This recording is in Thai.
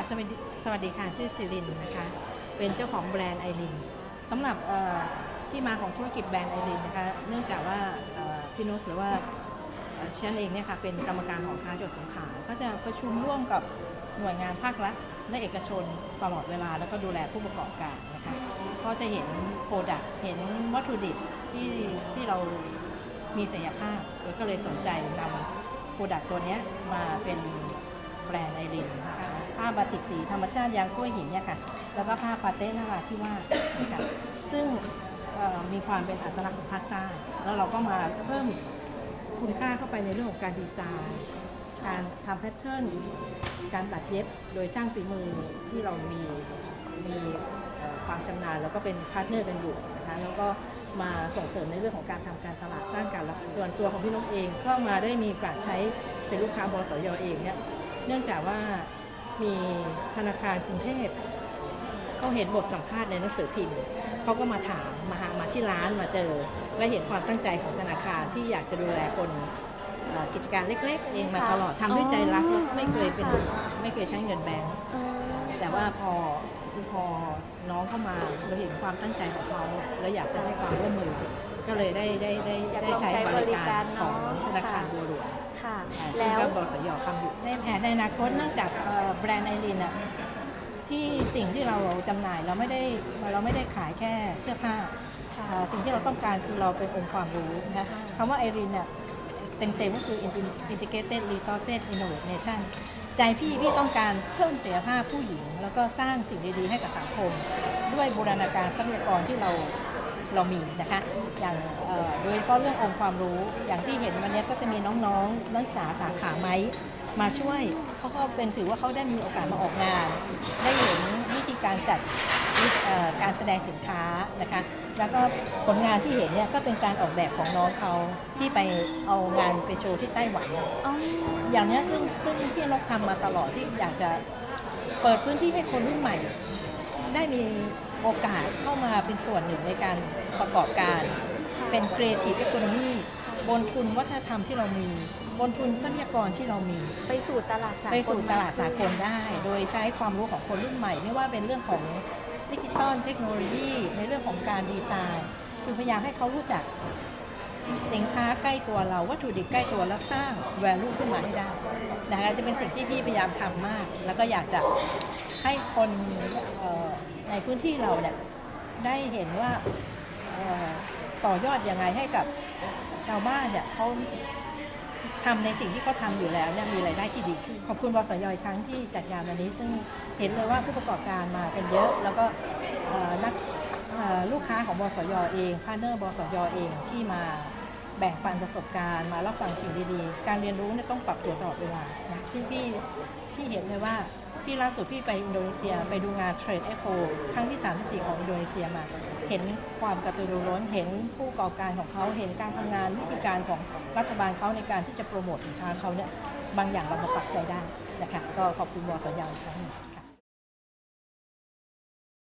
ค่ะสวัสดีสวัสดีค่ะ ชื่อซิลินนะคะ เป็นเจ้าของแบรนด์ไอรินสำหรับที่มาของธุรกิจแบรนด์ไอรินนะคะ เนื่องจากว่าพี่นุชหรือว่าเอ่อฉันเองเนี่ยค่ะเป็นกรรมการของค้าจังหวัดสงขลาก็จะประชุมร่วมกับหน่วยงานภาครัฐและเอกชนตลอดเวลา แล้วก็ดูแลผู้ประกอบการนะคะ ก็จะเห็นโปรดักต์เห็นวัตถุดิบที่ที่เรามีศักยภาพแล้วก็เลยสนใจนำโปรดักต์ตัวนี้มาเป็น แบรนไอรินผ้าบาติกสีธรรมชาติยางกล้วยหินเนี่ยค่ะ แล้วก็ผ้าปาเต้นาราที่ว่าสนะซึ่งมีความเป็นอัตลักษณ์ของภาคใต้ แล้วเราก็มาเพิ่มคุณค่าเข้าไปในเรื่องของการดีไซน์ การทำแพทเทิร์น การตัดเย็บโดยช่างฝีมือที่เรามีมีความชำนาญแล้วก็เป็นพาร์ทเนอร์กันอยู่นะคะแล้วก็มาส่งเสริมในเรื่องของการทำการตลาดสร้างการรับส่วนตัวของพี่นกเอง ก็มาได้มีโอกาสใช้เป็นลูกค้าบสยเองเนี่ย นื่องจากว่ามีธนาคารกรุงเทพเขาเห็นบทสัมภาษณ์ในหนังสือพิมพ์เขาก็มาถามมาหามาที่ร้านมาเจอ และเห็นความตั้งใจของธนาคารที่อยากจะดูแลคนเอ่อกิจการเล็กๆ เองมาค่ะตลอดทำด้วยใจรักอ๋อไม่เคยเป็นค่ะไม่เคยใช้เงินแบงก์เออแต่ว่าพอพอน้องเข้ามาเราเห็นความตั้งใจของเขาแล้วอยากจะให้ความร่วมมือ ก็เลยได้ได้ได้อยากได้ลองใช้ใช้บบริริการการของเนาะธนาคารค่ะบัวหลวงค่ะอ่าซึ่งแล้วก็บสยคำอยู่ในแผนในอนาคตเนื่องจากเอ่อแบรนด์ไอรินอะที่สิ่งที่เราจำหน่ายเราไม่ได้เราไม่ได้ขายแค่เสื้อผ้าค่ะอ่าสิ่งที่เราต้องการคือเราเป็นองค์ความรู้นะคำว่าไอรินเนี่ยเต็มๆก็คือ integrated resources innovation ใจพี่พี่ต้องการเพิ่มเสียภาพผู้หญิง แล้วก็สร้างสิ่งดีๆให้กับสังคม ด้วยบูรณาการทรัพยากรที่เรา เรามีนะคะ อย่างเอ่อโดยเฉพาะเรื่ององค์ความรู้ อย่างที่เห็นวันนี้ก็จะมีน้องๆ นักศึกษาสาขาไหมมาช่วยเขาก็เป็นถือว่าเขาได้มีโอกาสมาออกงาน ได้เห็นวิธีการจัดเอ่อการแสดงสินค้านะคะ แล้วก็ผลงานที่เห็นเนี่ยก็เป็นการออกแบบของน้องเขาที่ไปเอางานไปโชว์ที่ไต้หวันอ๋ออย่างเนี้ยซึ่งซึ่งพี่นกทำมาตลอดที่อยากจะเปิดพื้นที่ให้คนรุ่นใหม่ ได้มี โอกาสเข้ามาเป็นส่วนหนึ่งในการประกอบการ เป็น Creative Economy บนทุนวัฒนธรรมที่เรามี บนทุนทรัพยากรที่เรามี ไปสู่ตลาดสากลไปสู่ตลาดสากลได้ โดยใช้ความรู้ของคนรุ่นใหม่ ไม่ว่าเป็นเรื่องของดิจิตอลเทคโนโลยี ในเรื่องของการดีไซน์ คือพยายามให้เขารู้จักสินค้าใกล้ตัวเราวัตถุดิบใกล้ตัวแล้วสร้าง value ขึ้นมาให้ได้นะคะจะเป็นสิ่งที่พี่พยายามทำมาก แล้วก็อยากจะให้คน พื้นที่เราเนี่ยได้เห็นว่าต่อยอดยังไงให้กับชาวบ้านเนี่ยเขาทำในสิ่งที่เขาทำอยู่แล้วเนี่ยมีรายได้ที่ดีขึ้นขอบคุณบสยอีกครั้งที่จัดงานวันนี้ ซึ่งเห็นเลยว่าผู้ประกอบการมากันเยอะ แล้วก็นักลูกค้าของบสยเองพาร์เนอร์บสยเองที่มา แบ่งปันประสบการณ์มารับฟังสิ่งดีๆ การเรียนรู้เนี่ยต้องปรับตัวตลอดเวลานะที่พี่พี่เห็นเลยว่าพี่ล่าสุดพี่ไปอินโดนีเซียไปดูงานเทรดเอ็กโครั้งที่ 34 ของอินโดนีเซียมา เห็นความกระตือรือร้น เห็นผู้ประกอบการของเขา เห็นการทำงานวิธีการของรัฐบาลเขาในการที่จะโปรโมทสินค้าเขาเนี่ยบางอย่างเรามาปรับใจได้นะคะก็ขอบคุณบอสัญญาณอีกครั้งหนึ่ง